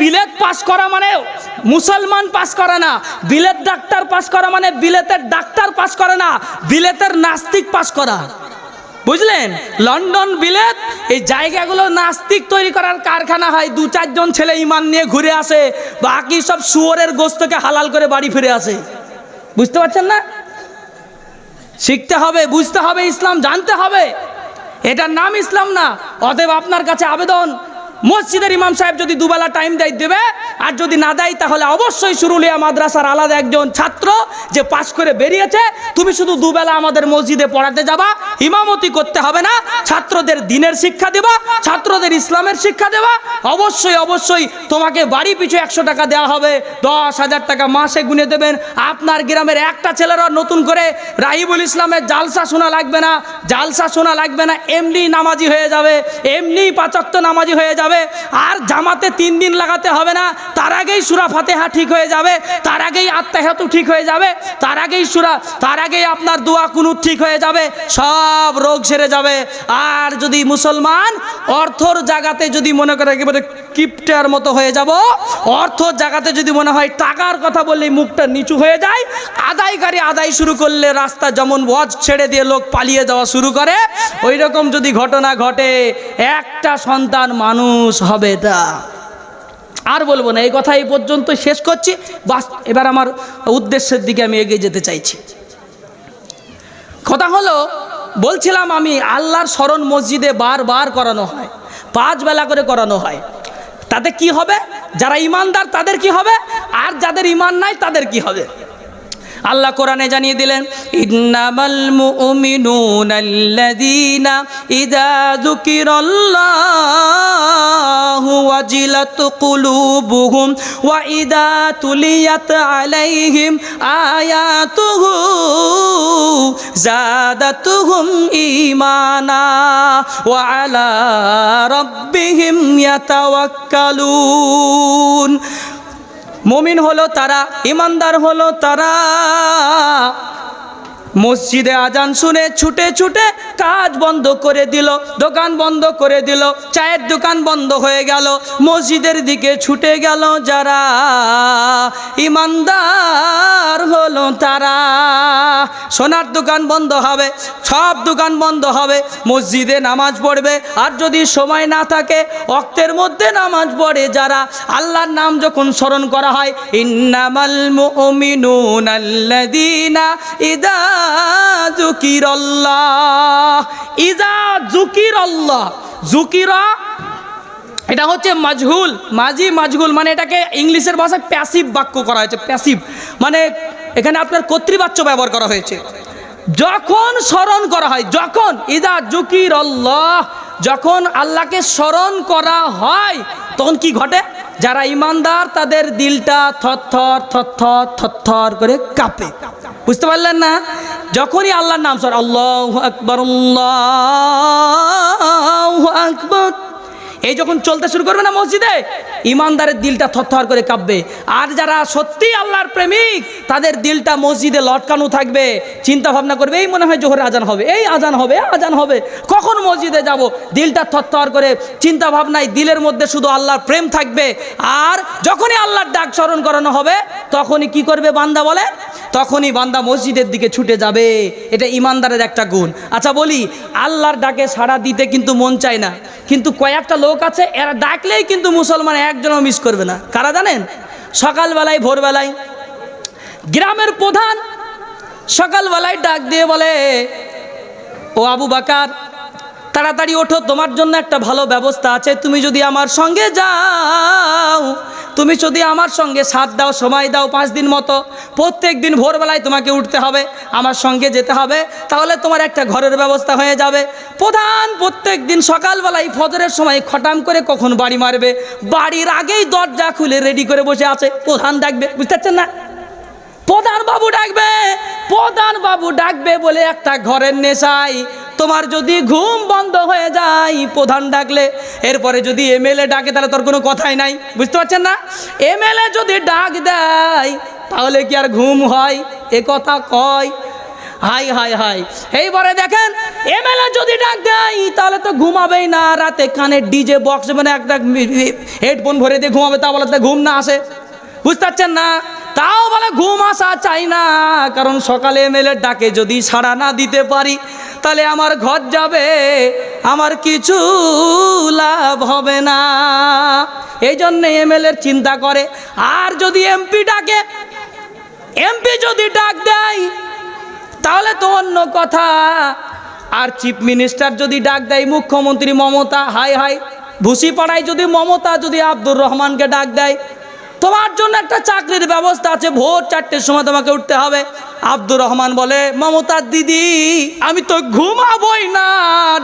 বিলেত pass করা মানে মুসলমান পাস করে না। বিলেত ডাক্তার পাস করা মানে বিলেতের ডাক্তার পাস করে না, বিলেতের নাস্তিক পাস করা। বুঝলেন? লন্ডন বিলেত, এই জায়গাগুলো নাস্তিক তৈরি করার কারখানা হয়, দু চারজন ছেলে ইমান নিয়ে ঘুরে আসে, বাকি সব শুয়োরের গোস্তকে হালাল করে বাড়ি ফিরে আসে। বুঝতে পারছেন না? শিখতে হবে, বুঝতে হবে ইসলাম, জানতে হবে। এটার নাম ইসলাম না, অতএব আপনার কাছে আবেদন মসজিদের ইমাম সাহেব যদি দুবেলা টাইম দেয়, দেবে। আর যদি না দেয়, তাহলে অবশ্যই সুরুলিয়া মাদ্রাসার আলাদা একজন ছাত্র যে পাশ করে বেরিয়েছে, তুমি শুধু দুবেলা আমাদের মসজিদে পড়াতে যাবা, ইমামতি করতে হবে না, ছাত্রদের দিনের শিক্ষা দেবা, ছাত্রদের ইসলামের শিক্ষা দেবা। অবশ্যই অবশ্যই তোমাকে বাড়ি পিছু একশো টাকা দেওয়া হবে, দশ হাজার টাকা মাসে গুনে দেবেন। আপনার গ্রামের একটা ছেলেরা নতুন করে রাহিবুল ইসলামের জালসা শোনা লাগবে না, জালসা শোনা লাগবে না, এমনি নামাজি হয়ে যাবে, এমনি পাচক্ত নামাজি হয়ে যাবে। আর জামাতে তিন দিন লাগাতে হবে না। তার আগেই সুরা ফাতেহা ঠিক হয়ে যাবে। তার আগেই আত্মাহাতু ঠিক হয়ে যাবে। তার আগেই সুরা, তার আগেই আপনার দোয়া কুনুত ঠিক হয়ে যাবে। সব রোগ সেরে যাবে। আর যদি মুসলমান অর্থর জায়গাতে যদি মনে করে একেবারে কিপটার মতো হয়ে যাব, অর্থর জায়গাতে যদি মনে হয় টাকার কথা বললেই মুখটা নিচু হয়ে যায়, আদায়কারী আদায় শুরু করলে রাস্তা যেমন ওয়াজ ছেড়ে দিয়ে লোক পালিয়ে যাওয়া শুরু করে ওই রকম যদি ঘটনা ঘটে, একটা সন্তান মানুষ হবে তা। আর বলব না, এই কথা এই পর্যন্ত শেষ করছি। বাস, এবার আমার উদ্দেশ্যের দিকে আমি এগিয়ে যেতে চাইছি। কথা হলো, বলছিলাম আমি আল্লাহর স্মরণ মসজিদে বারবার করানো হয়, পাঁচ বেলা করে করানো হয়। তাতে কি হবে? যারা ইমানদার তাদের কি হবে? আর যাদের ইমান নাই তাদের কি হবে? আল্লাহ কোরআনে জানিয়ে দিলেন, ইন্নামাল মুমিনুনা আল্লাযীনা ইযা যুকিরাল্লাহু ওয়াজিলাত কুলুবুহুম ওয়া ইযা তুলিয়াত আলাইহিম আয়াতুহু জাদাতুহুম ঈমানা ওয়া আলা রাব্বিহিম ইয়াতাওয়াক্কালুন। মমিন হলো তারা ইমানদার হলো তারা। মসজিদে আজান শুনে ছুটে ছুটে কাজ বন্ধ করে দিল, দোকান বন্ধ করে দিল, চায়ের দোকান বন্ধ হয়ে গেল, মসজিদের দিকে ছুটে গেল যারা। ইমানদার হলো তারা। সোনার দোকান বন্ধ হবে, সব দোকান বন্ধ হবে, মসজিদে নামাজ পড়বে, আর যদি সময় না থাকে, অক্তের মধ্যে নামাজ পড়ে যারা। আল্লাহর নাম যখন স্মরণ করা হয়, ইন্নামাল মুমিনুন আল্লাযীনা ইদা যুকিরাল্লাহ ইদা যুকিরাল্লাহ যুকিরা এটা হচ্ছে মাজহুল, মাজি মাজহুল মানে এটাকে ইংলিশের ভাষায় প্যাসিভ বাক্য করা হয়েছে, প্যাসিভ। মানে এখানে আপনার কর্তৃবাচ্য ব্যবহার করা হয়েছে। যখন স্মরণ করা হয়, যখন ইদা জুকির আল্লাহ যখন আল্লাহকে স্মরণ করা হয়, তখন কি ঘটে? যারা ইমানদার, তাদের দিলটা থরথর থরথর থরথর করে কাঁপে। বুঝতে পারলেন না? যখনই আল্লাহর নাম স্মরণ আল্লাহ আকবর আকবর। এই যখন চলতে শুরু করবে না মসজিদে, ইমানদারের দিলটা থরথর করে কাঁপবে। আর যারা সত্যি আল্লাহর প্রেমিক, তাদের দিলটা মসজিদে লটকানো থাকবে। চিন্তা ভাবনা করবে, এই মনে হয় জোহরে আজান হবে, এই আজান হবে আজান হবে। কখন মসজিদে যাব? দিলটা থরথর করে চিন্তা ভাবনায় দিলের মধ্যে শুধু আল্লাহর প্রেম থাকবে। আর যখনই আল্লাহর ডাক স্মরণ করানো হবে, তখনই কি করবে বান্দা বলে? তখনই বান্দা মসজিদের দিকে ছুটে যাবে। এটা ইমানদারের একটা গুণ। আচ্ছা বলি, আল্লাহর ডাকে সাড়া দিতে কিন্তু মন চায় না। কিন্তু কয়েকটা লোক আছে, এরা ডাকলেই কিন্তু মুসলমান একজনও মিস করবে না। কারা জানেন? সকালবেলায়, ভোরবেলায় গ্রামের প্রধান সকালবেলায় ডাক দিয়ে বলে, ও আবু বাকার, তাড়াতাড়ি ওঠো, তোমার জন্য একটা ভালো ব্যবস্থা আছে। তুমি যদি আমার সঙ্গে যাও তুমি যদি আমার সঙ্গে সাথ দাও, সময় দাও পাঁচ দিন মতো, প্রত্যেক দিন ভোরবেলায় তোমাকে উঠতে হবে, আমার সঙ্গে যেতে হবে, তাহলে তোমার একটা ঘরের ব্যবস্থা হয়ে যাবে। প্রধান প্রত্যেক দিন সকালবেলায় ফজরের সময় খটাম করে কখন বাড়ি মারবে? বাড়ির আগেই দরজা খুলে রেডি করে বসে আছে। প্রধান ডাকবে, বুঝতে পারছেন না? প্রধান বাবু ডাকবে, প্রধান বাবু ডাকবে বলে একটা ঘরের নেশাই তোমার যদি ঘুম বন্ধ হয়ে যায়, প্রধান ডাকলে। এরপরে যদি এমএলএ ডাকে, তাহলে তোর কোনো কথাই নাই। বুঝতে পারছেন না? এমএলএ যদি ডাক দেয়, তাহলে কি আর ঘুম হয়? এ কথা কয়। হাই হাই হাই। এইবারে দেখেন, এমএলএ যদি ডাক দেয়, তাহলে তো ঘুমাবেই না। রাতে কানে ডিজে বক্স মানে একটা হেডফোন ভরে দিয়ে ঘুমাবে, তা বলে ঘুম না আসে। বুঝতে পারছেন না? তাও বলে ঘুম আসা চাই না, কারণ সকালে এমএলএ ডাকে যদি সাড়া না দিতে পারি, তাহলে আমার ঘর যাবে, আমার কিছু লাভ হবে না। এই জন্যে এমএলএর চিন্তা করে, আর যদি এমপি ডাকে, এমপি যদি ডাক দেয়, তাহলে তো অন্য কথা। আর চিফ মিনিস্টার যদি ডাক দেয়, মুখ্যমন্ত্রী মমতা হাই হাই ভুসিপাড়ায় যদি মমতা, যদি আব্দুর রহমানকে ডাক দেয় তোমার জন্য একটা চাকরির ব্যবস্থা আছে, ভোর চারটের সময় তোমাকে উঠতে হবে। আব্দুর রহমান বলে মমতার দিদি, আমি তো ঘুমাবই না,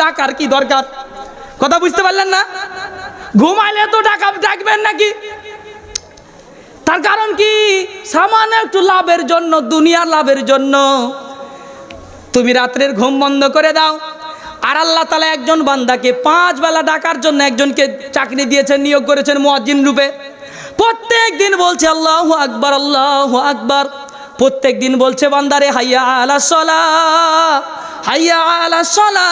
ডাকার কি দরকার? কথা বুঝতে পারলেন না? ঘুমাইলে তো ডাকা ডাকবেন নাকি? তার কারণ কি? সামান্য একটু লাভের জন্য দুনিয়ার লাভের জন্য। তুমি রাত্রের ঘুম বন্ধ করে দাও। আর আল্লাহ তালা একজন বান্দাকে পাঁচ বেলা ডাকার জন্য একজনকে চাকরি দিয়েছেন, নিয়োগ করেছেন মুয়াজ্জিন রূপে। প্রত্যেক দিন বলছে, আল্লাহ আকবার আল্লাহ আকবার। প্রত্যেক দিন বলছে, বান্দারে, হাইয়া আলা সলা, হাইয়া আলা সলা।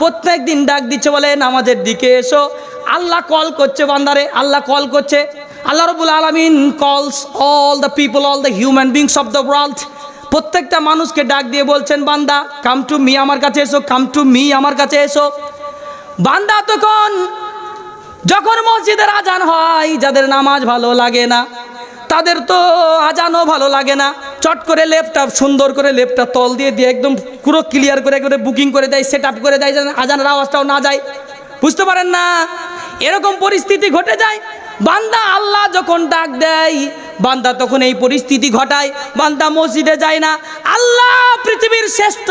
প্রত্যেক দিন ডাক দিচ্ছে, বলে, নামাজের দিকে এসো। আল্লাহ কল করছে, বান্দারে, আল্লাহ কল করছে। আল্লাহ রবুল আলমিন calls all the people all the human beings of the world প্রত্যেকটা মানুষকে ডাক দিয়ে বলছেন, বান্দা কাম টু মি আমার কাছে এসো কাম টু মি আমার কাছে এসো। বান্দা তখন যখন মসজিদের আজান হয়, যাদের নামাজ ভালো লাগে না, তাদের তো আজানও ভালো লাগে না। চট করে লেপটা সুন্দর করে লেপটা তল দিয়ে দিয়ে একদম পুরো ক্লিয়ার করে করে বুকিং করে দেয় সেট আপ করে দেয় আজানের আওয়াজটাও না যায়। বুঝতে পারেন না? এরকম পরিস্থিতি ঘটে যায়, বান্দা আল্লাহ যখন ডাক দেয় বান্দা তখন এই পরিস্থিতি ঘটায়, বান্দা মসজিদে যায় না। আল্লাহ পৃথিবীর শ্রেষ্ঠ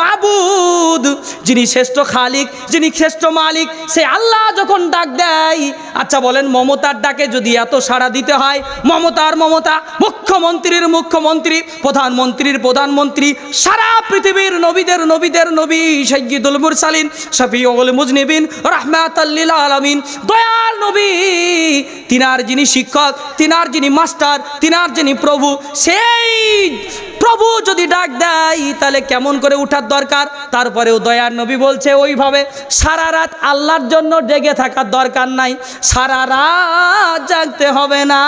মাবুদ, যিনি শ্রেষ্ঠ খালিক, যিনি শ্রেষ্ঠ মালিক, সে আল্লাহ যখন ডাক দেয় আচ্ছা বলেন মমতার ডাকে যদি এত সাড়া দিতে হয়, মমতার মমতা, মুখ্যমন্ত্রীর মুখ্যমন্ত্রী, প্রধানমন্ত্রীর প্রধানমন্ত্রী, সারা পৃথিবীর নবীদের নবীদের নবী সৈয়দুল মুরসালিন, শফিউল মুজনিবিন রহমাতাল্লিল আলামিন, দয়াল নবী, তিনার যিনি শিক্ষক, তিনার যিনি মাস্টার তিনার যিনি প্রভু সেই প্রভু যদি ডাক দেয়, তাহলে কেমন করে উঠার দরকার? তারপরেও দয়ার নবী বলছে ওইভাবে, সারা রাত আল্লাহর জন্য ডেগে থাকার দরকার নাই, সারা রাত জাগতে হবে না।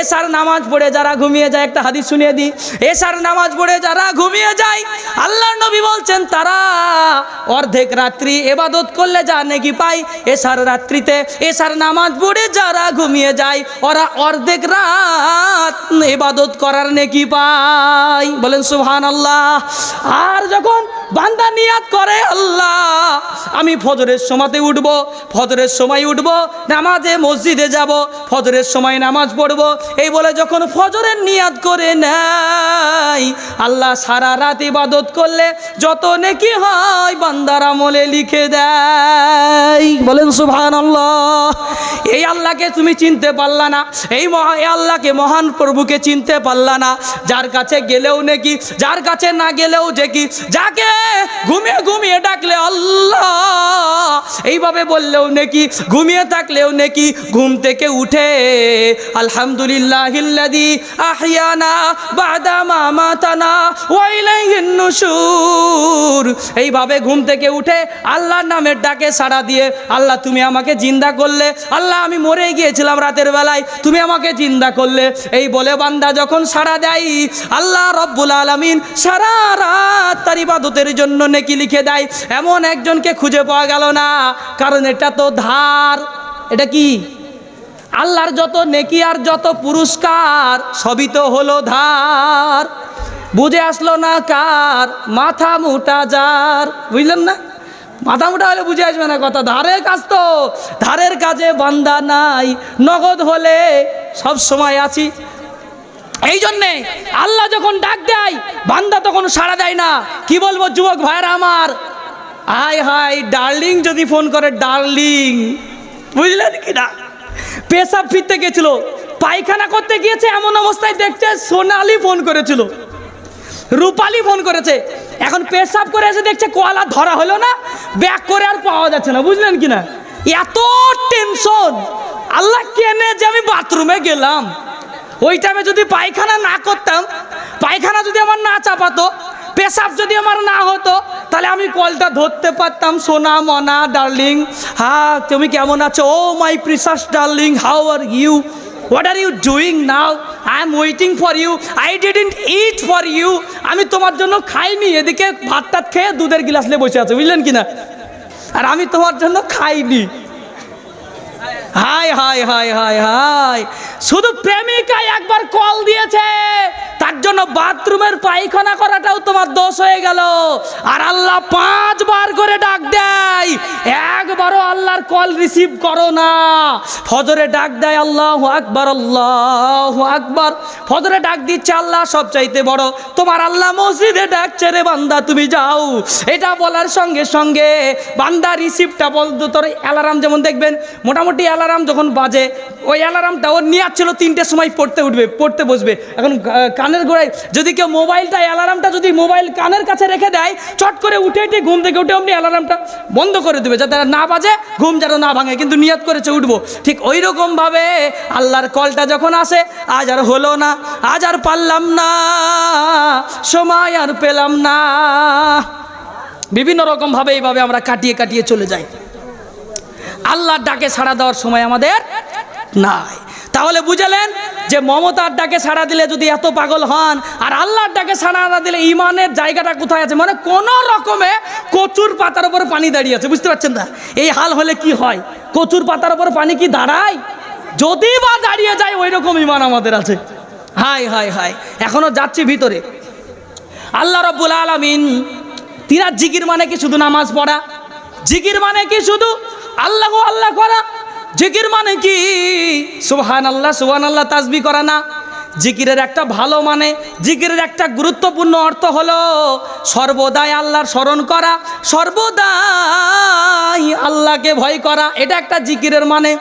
এসার নামাজ পড়ে যারা ঘুমিয়ে যায়, একটা হাদিস শুনিয়ে দিই। এসার নামাজ পড়ে যারা ঘুমিয়ে যায়, আল্লাহর নবী বলছেন, তারা অর্ধেক রাত্রি এবাদত করলে যা নেকি পায়, এসার রাত্রিতে এসার নামাজ পড়ে যারা ঘুমিয়ে যায়, ওরা অর্ধেক রাত এবাদত করার নেকি পায়। বলেন সুবহান আল্লাহ আর যখন বান্দা নিয়াত করে, আল্লাহ, আমি ফজরের সময়তে উঠবো, ফজরের সময় উঠবো, নামাজে মসজিদে যাব, ফজরের সময় নামাজ পড়ব, এই বলে যখন ফজরের নিয়াত করে নেয়, আল্লাহ সারা রাত ইবাদত করলে যত নেকি হয় বান্দার আমলে লিখে দেয়। বলেন সুবহান আল্লাহ এই আল্লাহকে তুমি চিনতে পারলা না, এই মহা আল্লাহকে মহান প্রভুকে চিনতে পারলা না, যার কাছে গেলেও নাকি? যার কাছে না গেলেও দেখি যাকে ঘুমিয়ে ঘুমিয়ে ডাকলে আল্লাহ। এইভাবে বললেও নাকি? ঘুমিয়ে থাকলেও নাকি? ঘুম থেকে উঠে আলহামদুলিল্লাহ আহিয়ানা বাদা মামাতানা ওয়াইলাইহিন নুশুর। এইভাবে ঘুম থেকে উঠে আল্লাহর নামের ডাকে সাড়া দিয়ে আল্লাহ, তুমি আমাকে জিন্দা করলে। আল্লাহ, আমি মরে গিয়েছিলাম রাতের বেলায়। তুমি আমাকে জিন্দা করলে। এই বলে বান্দা যখন সাড়া দেয়, আল্লাহ রব্বুল আলমিন সারা রাত তার ইবাদতের জন্য নেকি লিখে দেয়। এমন একজনকে খুঁজে পাওয়া গেল না, কারণ এটা তো ধার। এটা কি? আল্লাহর যত নেকি আর যত পুরস্কার, সবই তো হলো ধার। বুঝে আসলো না কার, মাথা মোটা যার। বুঝলেন না? মাথা মোটা হলে বুঝে আসবে না কথা। ধারের কাজ তো, ধারের কাজে বান্দা নাই। নগদ হলে সব সময় আছি। এই জন্যে আল্লাহ যখন ডাক দেয়, বান্দা তখন সাড়া দেয় না। কি বলব যুবক ভাইরা আমার? আয় হাই ডার্লিং যদি ফোন করে, ডার্লিং। বুঝলেন কি না পেশাব ফিরতে গেছিল, পায়খানা করতে গিয়েছে, এমন অবস্থায় দেখছে সোনালি ফোন করেছিল। রূপালি ফোন করেছে। এখন পেশাব করে এসে দেখছে কলা ধরা হলো না ব্যাক করে আর পাওয়া যাচ্ছে না, বুঝলেন কি না এত টেনশন। আল্লাহ কেনে যে আমি বাথরুমে গেলাম। ওই টাইমে যদি পায়খানা না করতাম, পায়খানা যদি আমার না চাপাতো, পেশাব যদি আমার না হতো, তাহলে আমি কলটা ধরতে পারতাম, সোনা, মনা ডার্লিং হ্যাঁ তুমি কেমন আছো? ও my precious darling how are you what are you doing now I am waiting for you I didn't eat for you আমি তোমার জন্য খাইনি, এদিকে ভাত টাত খেয়ে দুধের গিলাস নিয়ে বসে আছো, বুঝলেন কি না আর আমি তোমার জন্য খাইনি। High high high high high. শুধু প্রেমিকা একবার কল দিয়েছে। তার জন্য বাথরুমের পায়খানা করাটাও তোমার দোষ হয়ে গেল। আর আল্লাহ পাঁচবার করে ডাক দেয়, একবারও আল্লাহর কল রিসিভ করো না। ফজরে ডাক দেয়, আল্লাহ আকবার আল্লাহ আকবার। ফজরে ডাক দিচ্ছে, আল্লাহ সব চাইতে বড়। তোমার আল্লাহ মসজিদে ডাকছে, রে বান্দা, তুমি যাও। এটা বলার সঙ্গে সঙ্গে বান্দা রিসিভটা বলতো, তোর অ্যালার্ম যেমন দেখবেন, মোটামুটি অ্যালার্ম যখন বাজে, ওই অ্যালার্মটা ওর নিয়ে ছিল তিনটের সময় পড়তে উঠবে, পড়তে বসবে। এখন কানের গোড়ায় যদি কেউ মোবাইলটা, অ্যালার্মটা যদি মোবাইল কানের কাছে রেখে দেয়, চট করে উঠে উঠে ঘুম থেকে উঠে অমনি অ্যালার্মটা বন্ধ করে দেবে, যাতে না বাজে, ঘুম যেন না ভাঙে। কিন্তু নিয়ত করেছে উঠবো। ঠিক ওই রকমভাবে আল্লাহর কলটা যখন আসে, আজ আর হলো না, আজ আর পারলাম না, সময় আর পেলাম না। বিভিন্ন রকমভাবে এইভাবে আমরা কাটিয়ে কাটিয়ে চলে যাই। আল্লাহর ডাকে সাড়া দেওয়ার সময় আমাদের নাই। তাহলে বুঝালেন যে মমতার ডাকে সাড়া দিলে যদি এত পাগল হন, আর আল্লাহর ডাকে সাড়া না দিলে ইমানের জায়গাটা কোথায় আছে? মানে কোন রকমে কচুর পাতার উপরে পানি দাঁড়িয়ে আছে, বুঝতে পারছেন না? এই হাল হলে কি হয়? কচুর পাতার উপরে পানি কি দাঁড়ায়? যদি বা দাঁড়িয়ে যায় ওই রকম ইমান আমাদের আছে। হাই হাই হাই এখনও যাচ্ছি ভিতরে। আল্লাহ রব্বুল আলমিন, তিনার জিকির মানে কি শুধু নামাজ পড়া? জিকির মানে কি শুধু আল্লাহ আল্লাহ করা? জিকির মানে কি? সুহান আল্লাহ সুহান আল্লাহ তাজবি করা না। জিকিরের একটা ভালো মানে জিকিরের একটা গুরুত্বপূর্ণ অর্থ হলো সর্বদাই আল্লাহর স্মরণ করা, সর্বদাই আল্লাহকে ভয় করা। এটা একটা জিকিরের মানে।